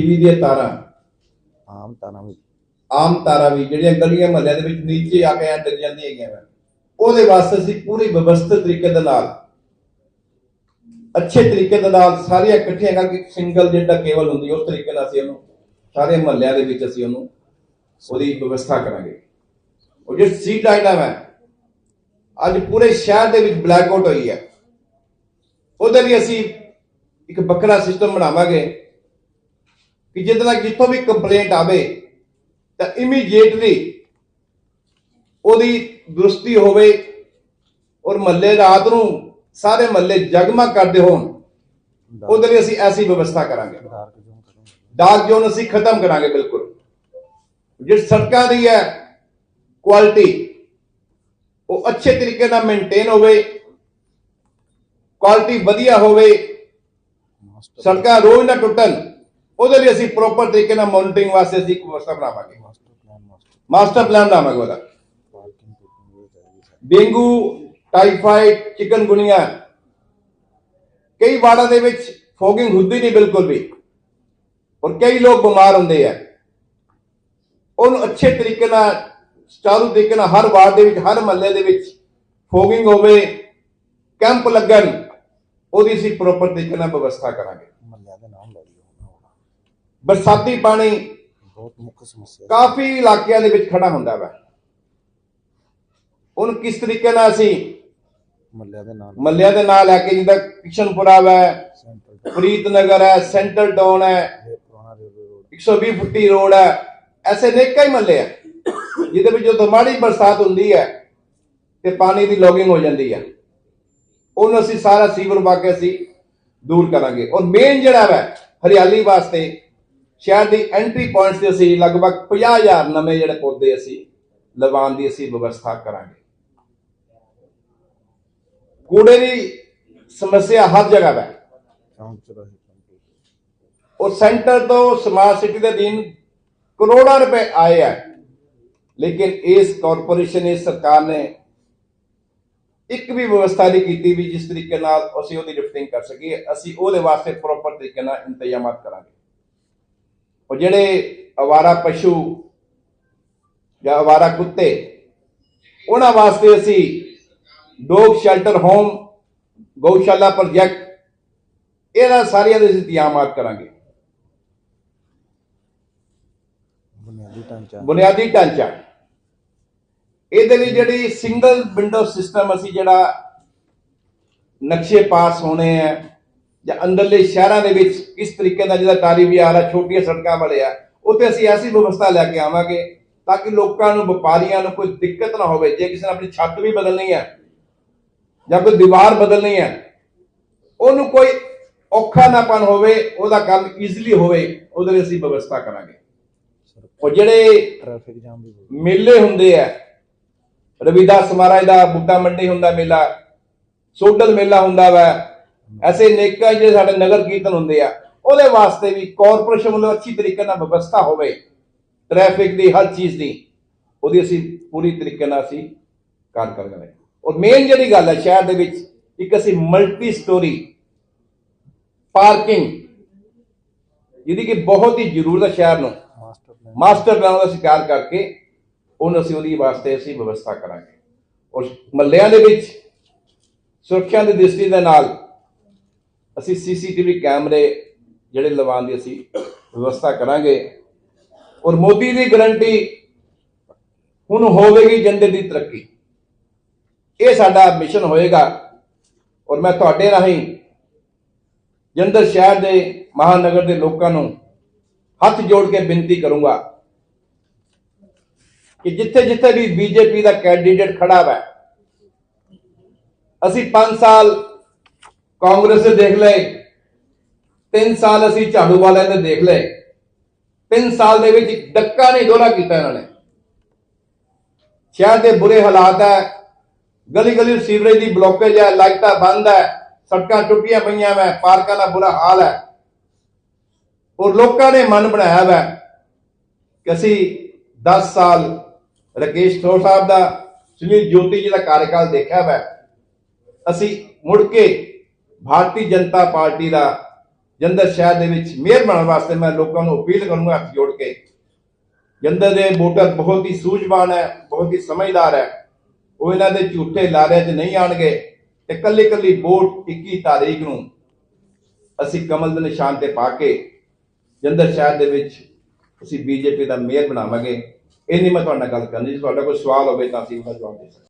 TV ਦੀਆਂ ਤਾਰਾਂ। ਆਮ ਤਾਰਾਂ ਵੀ। ਆਮ ਤਾਰਾਂ ਵੀ ਜਿਹੜੀਆਂ ਗਲੀਆਂ ਮਹੱਲਿਆਂ ਦੇ ਵਿੱਚ ਨੀਚੇ ਆ ਕੇ ਐਂ ਡਿੱਗ ਜਾਂਦੀਆਂ ਹੈਗੀਆਂ ਵਾ। ਉਹਦੇ ਵਾਸਤੇ ਅਸੀਂ ਪੂਰੀ ਵਿਵਸਥਿਤ ਤਰੀਕੇ ਦੇ ਨਾਲ ਅੱਛੇ ਤਰੀਕੇ ਦੇ ਨਾਲ ਸਾਰੀਆਂ ਇਕੱਠੀਆਂ ਕਰਕੇ ਸਿੰਗਲ ਜਿਹੜਾ ਕੇਬਲ ਹੁੰਦੀ ਉਸ ਤਰੀਕੇ ਨਾਲ ਅਸੀਂ ਉਹਨੂੰ ਸਾਰੇ ਮਹੱਲਿਆਂ ਦੇ ਵਿੱਚ ਅਸੀਂ ਉਹਨੂੰ ਉਹਦੀ ਵਿਵਸਥਾ ਕਰਾਂਗੇ। ਉਹ ਜਿਹੜੀ ਸੀਟ ਆਈਟਮ ਹੈ ਅੱਜ ਪੂਰੇ ਸ਼ਹਿਰ ਦੇ ਵਿੱਚ ਬਲੈਕ ਆਊਟ ਹੋਈ ਹੈ ਉਹਦੇ ਲਈ ਅਸੀਂ ਇੱਕ ਵੱਖਰਾ ਸਿਸਟਮ ਬਣਾਵਾਂਗੇ। ਕਿ ਜਿਹਦੇ ਨਾਲ ਜਿੱਥੋਂ ਵੀ ਕੰਪਲੇਂਟ ਆਵੇ, ਤਾਂ ਇਮੀਡੀਏਟਲੀ ਉਹਦੀ ਦਰੁਸਤੀ ਹੋਵੇ ਔਰ ਮਹੱਲੇ ਰਾਤ ਨੂੰ ਸਾਰੇ ਮਹੱਲੇ ਜਗਮਾ ਕਰਦੇ ਹੋਣ, ਉਹਦੇ ਲਈ ਅਸੀਂ ਐਸੀ ਵਿਵਸਥਾ ਕਰਾਂਗੇ। ਡਾਕ ਜ਼ੋਨ ਅਸੀਂ ਖਤਮ ਕਰਾਂਗੇ ਬਿਲਕੁਲ। ਜਿਹੜੀ ਸੜਕਾਂ ਦੀ ਹੈ ਕੁਆਲਿਟੀ ਉਹ ਅੱਛੇ ਤਰੀਕੇ ਨਾਲ ਮੇਨਟੇਨ ਹੋਵੇ ਕੁਆਲਿਟੀ ਵਧੀਆ ਹੋਵੇ, ਸੜਕਾਂ ਰੋਜ਼ ਨਾ ਟੁੱਟਣ। ਉਹਦੇ ਲਈ ਅਸੀਂ ਪ੍ਰੋਪਰ ਤਰੀਕੇ ਨਾਲ ਮੋਨੀਟਰਿੰਗ ਵਾਸਤੇ ਅਸੀਂ ਇੱਕ ਵਿਵਸਥਾ ਬਣਾਵਾਂਗੇ। ਮਾਸਟਰ ਪਲਾਨ ਬਣਾਵਾਂਗੇ ਉਹਦਾ। ਡੇਂਗੂ ਟਾਈਫਾਈਡ ਚਿਕਨਗੁਨੀਆ ਕਈ ਵਾਰਡਾਂ ਦੇ ਵਿੱਚ ਫੋਗਿੰਗ ਹੁੰਦੀ ਨਹੀਂ ਬਿਲਕੁਲ ਵੀ। ਔਰ ਕਈ ਲੋਕ ਬਿਮਾਰ ਹੁੰਦੇ ਆ। ਉਹਨੂੰ ਅੱਛੇ ਤਰੀਕੇ ਨਾਲ ਚਾਰੂ ਤਰੀਕੇ ਨਾਲ ਹਰ ਵਾਰਡ ਦੇ ਵਿੱਚ, ਹਰ ਮਹੱਲੇ ਦੇ ਵਿੱਚ ਫੋਗਿੰਗ ਹੋਵੇ, ਕੈਂਪ ਲੱਗਣ, ਉਹਦੀ ਅਸੀਂ ਪ੍ਰੋਪਰ ਤਰੀਕੇ ਨਾਲ ਵਿਵਸਥਾ ਕਰਾਂਗੇ। ਮੱਲਿਆਂ ਦੇ ਨਾਮ ਲੈ ਬਰਸਾਤੀ ਪਾਣੀ ਬਹੁਤ ਮੁੱਖ ਸਮੱਸਿਆ ਕਾਫੀ ਇਲਾਕਿਆਂ ਦੇ ਵਿੱਚ ਖੜਾ ਹੁੰਦਾ ਵਾ। ਉਹਨੂੰ ਕਿਸ ਤਰੀਕੇ ਨਾਲ ਅਸੀਂ ਮੱਲਿਆਂ ਦੇ ਨਾਮ ਮੱਲਿਆਂ ਦੇ ਨਾਲ ਲੈ ਕੇ ਜਿੱਦਾਂ ਕਿਸ਼ਨਪੁਰਾ ਹੈ ਸੈਂਟਰ ਪ੍ਰੀਤ ਨਗਰ ਹੈ ਸੈਂਟਰਲ ਟਾਊਨ ਹੈ ਇਹ ਪੁਰਾਣਾ ਰੇਲਵੇ ਰੋਡ 120 ਫੁੱਟੀ ਰੋਡ ਹੈ ਐਸੇ ਨੇ ਕਈ ਮੱਲੇ ਆ ਜਿਹਦੇ ਵਿੱਚ ਜਦੋਂ ਮਾੜੀ ਬਰਸਾਤ ਹੁੰਦੀ ਹੈ ਤੇ ਪਾਣੀ ਦੀ ਲੌਗਿੰਗ ਹੋ ਜਾਂਦੀ ਹੈ ਉਹਨੂੰ ਅਸੀਂ ਸਾਰਾ ਸੀਵਰ ਕੇ ਅਸੀਂ ਦੂਰ ਕਰਾਂਗੇ। ਔਰ ਮੇਨ ਜਿਹੜਾ ਹੈ ਹਰਿਆਲੀ ਵਾਸਤੇ ਸ਼ਹਿਰ ਦੀ ਐਂਟਰੀ ਪੁਆਇੰਟਸ ਤੇ ਅਸੀਂ ਲਗਭਗ 50000 ਨਵੇਂ ਜਿਹੜੇ ਪੌਦੇ ਅਸੀਂ ਲਗਾਉਣ ਦੀ ਅਸੀਂ ਵਿਵਸਥਾ ਕਰਾਂਗੇ। ਕੂੜੇ ਦੀ ਸਮੱਸਿਆ ਹਰ ਜਗ੍ਹਾ ਹੈ। ਉਹ ਸੈਂਟਰ ਤੋਂ ਸਮਾਰਟ ਸਿਟੀ ਦੇ ਦਿਨ ਕਰੋੜਾਂ ਰੁਪਏ ਆਏ ਆ। ਲੇਕਿਨ ਇਸ ਕਾਰਪੋਰੇਸ਼ਨ ਇਸ ਸਰਕਾਰ ਨੇ ਇੱਕ ਵੀ ਵਿਵਸਥਾ ਨਹੀਂ ਕੀਤੀ ਵੀ ਜਿਸ ਤਰੀਕੇ ਨਾਲ ਅਸੀਂ ਉਹਦੀ ਲਿਫਟਿੰਗ ਕਰ ਸਕੀਏ। ਅਸੀਂ ਉਹਦੇ ਵਾਸਤੇ ਪ੍ਰੋਪਰ ਤਰੀਕੇ ਨਾਲ ਇੰਤਜ਼ਾਮਾਤ ਕਰਾਂਗੇ। ਉਹ ਜਿਹੜੇ ਅਵਾਰਾ ਪਸ਼ੂ ਜਾਂ ਅਵਾਰਾ ਕੁੱਤੇ ਉਹਨਾਂ ਵਾਸਤੇ ਅਸੀਂ ਡੋਗ ਸ਼ੈਲਟਰ ਹੋਮ ਗਊਸ਼ਾਲਾ ਪ੍ਰੋਜੈਕਟ ਇਹਨਾਂ ਸਾਰੀਆਂ ਦੇ ਇੰਤਜ਼ਾਮਾਤ ਕਰਾਂਗੇ। ਬੁਨਿਆਦੀ ਢਾਂਚਾ। ਬੁਨਿਆਦੀ ਢਾਂਚਾ। ਇਹਦੇ ਲਈ ਜਿਹੜੀ ਸਿੰਗਲ ਵਿੰਡੋ ਸਿਸਟਮ ਅਸੀਂ ਜਿਹੜਾ ਨਕਸ਼ੇ ਪਾਸ ਹੋਣੇ ਆ ਜਾਂ ਅੰਦਰਲੇ ਸ਼ਹਿਰਾਂ ਦੇ ਵਿੱਚ ਕਿਸ ਤਰੀਕੇ ਦਾ ਜਿਹਦਾ ਟਾਰੀ ਵੀ ਆ ਰਿਹਾ ਛੋਟੀਆਂ ਸੜਕਾਂ ਵਾਲੇ ਆ ਉੱਥੇ ਅਸੀਂ ਐਸੀ ਵਿਵਸਥਾ ਲੈ ਕੇ ਆਵਾਂਗੇ ਤਾਂ ਕਿ ਲੋਕਾਂ ਨੂੰ ਵਪਾਰੀਆਂ ਨੂੰ ਕੋਈ ਦਿੱਕਤ ਨਾ ਹੋਵੇ ਜੇ ਕਿਸੇ ਨੇ ਆਪਣੀ ਛੱਤ ਵੀ ਬਦਲਣੀ ਹੈ ਜਾਂ ਕੋਈ ਦੀਵਾਰ ਬਦਲਣੀ ਹੈ ਉਹਨੂੰ ਕੋਈ ਔਖਾ ਨਾਪਨ ਹੋਵੇ ਉਹਦਾ ਕੰਮ ਈਜ਼ੀਲੀ ਹੋਵੇ ਉਹਦੇ ਲਈ ਅਸੀਂ ਵਿਵਸਥਾ ਕਰਾਂਗੇ। ਉਹ ਜਿਹੜੇ ਟ੍ਰੈਫਿਕ ਜਾਮ ਵੀ ਮੇਲੇ ਹੁੰਦੇ ਆ ਰਵਿਦਾਸ ਮਹਾਰਾਜ ਦਾ ਬੁੱਢਾ ਮੰਡੀ ਹੁੰਦਾ ਮੇਲਾ ਸੋਡਲ ਮੇਲਾ ਹੁੰਦਾ ਵਾ ਐਸੇ ਨੇਕਾਂ ਜਿਹੜੇ ਸਾਡੇ ਨਗਰ ਕੀਰਤਨ ਹੁੰਦੇ ਆ ਉਹਦੇ ਵਾਸਤੇ ਵੀ ਕਾਰਪੋਰੇਸ਼ਨ ਵੱਲੋਂ ਅੱਛੀ ਤਰੀਕੇ ਨਾਲ ਵਿਵਸਥਾ ਹੋਵੇ ਟ੍ਰੈਫਿਕ ਦੀ ਹਰ ਚੀਜ਼ ਦੀ ਉਹਦੀ ਅਸੀਂ ਪੂਰੀ ਤਰੀਕੇ ਨਾਲ ਅਸੀਂ ਕਾਰ ਕਰਾਂਗੇ ਔਰ ਮੇਨ ਜਿਹੜੀ ਗੱਲ ਹੈ ਸ਼ਹਿਰ ਦੇ ਵਿੱਚ ਇੱਕ ਅਸੀਂ ਮਲਟੀ ਸਟੋਰੀ ਪਾਰਕਿੰਗ ਜਿਹਦੀ ਕਿ ਬਹੁਤ ਹੀ ਜ਼ਰੂਰਤ ਹੈ ਸ਼ਹਿਰ ਨੂੰ। ਮਾਸਟਰ ਪਲਾਨ ਦਾ ਸ਼ਿਕਾਰ ਕਰਕੇ ਉਹਨੂੰ ਅਸੀਂ ਉਹਦੀ ਵਾਸਤੇ ਅਸੀਂ ਵਿਵਸਥਾ ਕਰਾਂਗੇ। ਔਰ ਮੱਲਿਆਂ ਦੇ ਵਿੱਚ ਸੁਰੱਖਿਆ ਦੀ ਦ੍ਰਿਸ਼ਟੀ ਦੇ ਨਾਲ ਅਸੀਂ ਸੀਸੀਟੀਵੀ ਕੈਮਰੇ ਜਿਹੜੇ ਲਵਾਉਣ ਦੀ ਅਸੀਂ ਵਿਵਸਥਾ ਕਰਾਂਗੇ ਔਰ ਮੋਦੀ ਦੀ ਗਰੰਟੀ ਹੁਣ ਹੋਵੇਗੀ ਜੰਦੇ ਦੀ ਤਰੱਕੀ। ਇਹ ਸਾਡਾ ਮਿਸ਼ਨ ਹੋਏਗਾ ਔਰ ਮੈਂ ਤੁਹਾਡੇ ਰਾਹੀਂ ਜੰਦਰ ਸ਼ਹਿਰ ਦੇ ਮਹਾਨਗਰ ਦੇ ਲੋਕਾਂ ਨੂੰ ਹੱਥ ਜੋੜ ਕੇ ਬੇਨਤੀ ਕਰੂੰਗਾ ਕਿ ਜਿੱਥੇ ਜਿੱਥੇ ਵੀ ਬੀਜੇਪੀ ਦਾ ਕੈਂਡੀਡੇਟ ਖੜਾ ਹੈ ਅਸੀਂ 5 ਸਾਲ ਕਾਂਗਰਸ ਦੇ ਦੇਖ ਲਏ। 3 ਸਾਲ ਅਸੀਂ ਝਾੜੂ ਵਾਲਿਆਂ ਦੇ ਦੇਖ ਲਏ। 3 ਸਾਲ ਦੇ ਵਿੱਚ ਡੱਕਾ ਨਹੀਂ ਦੋਹਰਾ ਕੀਤਾ ਇਹਨਾਂ ਨੇ। ਸ਼ਹਿਰ ਦੇ ਬੁਰੇ ਹਾਲਾਤ ਹੈ। ਗਲੀ ਗਲੀ ਸੀਵਰੇਜ ਦੀ ਬਲੋਕੇਜ ਹੈ, ਲਾਈਟਾਂ ਬੰਦ ਹੈ, ਸੜਕਾਂ ਟੁੱਟੀਆਂ ਪਈਆਂ ਵੈ, ਪਾਰਕਾਂ ਦਾ ਬੁਰਾ ਹਾਲ ਹੈ। ਔਰ ਲੋਕਾਂ ਨੇ ਮਨ ਬਣਾਇਆ ਵੈ ਕਿ ਅਸੀਂ 10 ਸਾਲ ਰਕੇਸ਼ ਥੋਰ ਸਾਹਿਬ ਦਾ, ਸੁਨੀਲ ਜੋਤੀ ਜੀ ਦਾ ਕਾਰਜਕਾਲ ਦੇਖਿਆ ਵੈ। ਅਸੀਂ ਮੁੜ ਕੇ ਭਾਰਤੀ ਜਨਤਾ ਪਾਰਟੀ ਦਾ ਜੰਦਰ ਸ਼ਹਿਰ ਦੇ ਵਿੱਚ ਮੇਅਰ ਬਣਨ ਵਾਸਤੇ ਮੈਂ ਲੋਕਾਂ ਨੂੰ ਅਪੀਲ ਕਰੂੰਗਾ ਹੱਥ ਜੋੜ ਕੇ। ਜੰਦਰ ਦੇ ਵੋਟਰ ਬਹੁਤ ਹੀ ਸੂਝਵਾਨ ਹੈ, ਬਹੁਤ ਹੀ ਸਮਝਦਾਰ ਹੈ। ਉਹ ਇਹਨਾਂ ਦੇ ਝੂਠੇ ਲਾਰਿਆਂ 'ਚ ਨਹੀਂ ਆਣਗੇ ਤੇ ਕੱਲੀ ਕੱਲੀ ਵੋਟ 21 ਤਾਰੀਖ ਨੂੰ ਅਸੀਂ ਕਮਲ ਦੇ ਨਿਸ਼ਾਨ ਤੇ ਪਾ ਕੇ ਜੰਦਰ ਸ਼ਹਿਰ ਦੇ ਵਿੱਚ ਅਸੀਂ ਬੀਜੇਪੀ ਦਾ ਮੇਅਰ ਬਣਾਵਾਂਗੇ। ਇੰਨੀ ਮੈਂ ਤੁਹਾਡੇ ਨਾਲ ਗੱਲ ਕਰਨੀ ਜੇ ਤੁਹਾਡਾ ਕੋਈ ਸਵਾਲ ਹੋਵੇ ਤਾਂ ਅਸੀਂ ਉਹਦਾ ਜਵਾਬ ਦੇ ਸਕਦੇ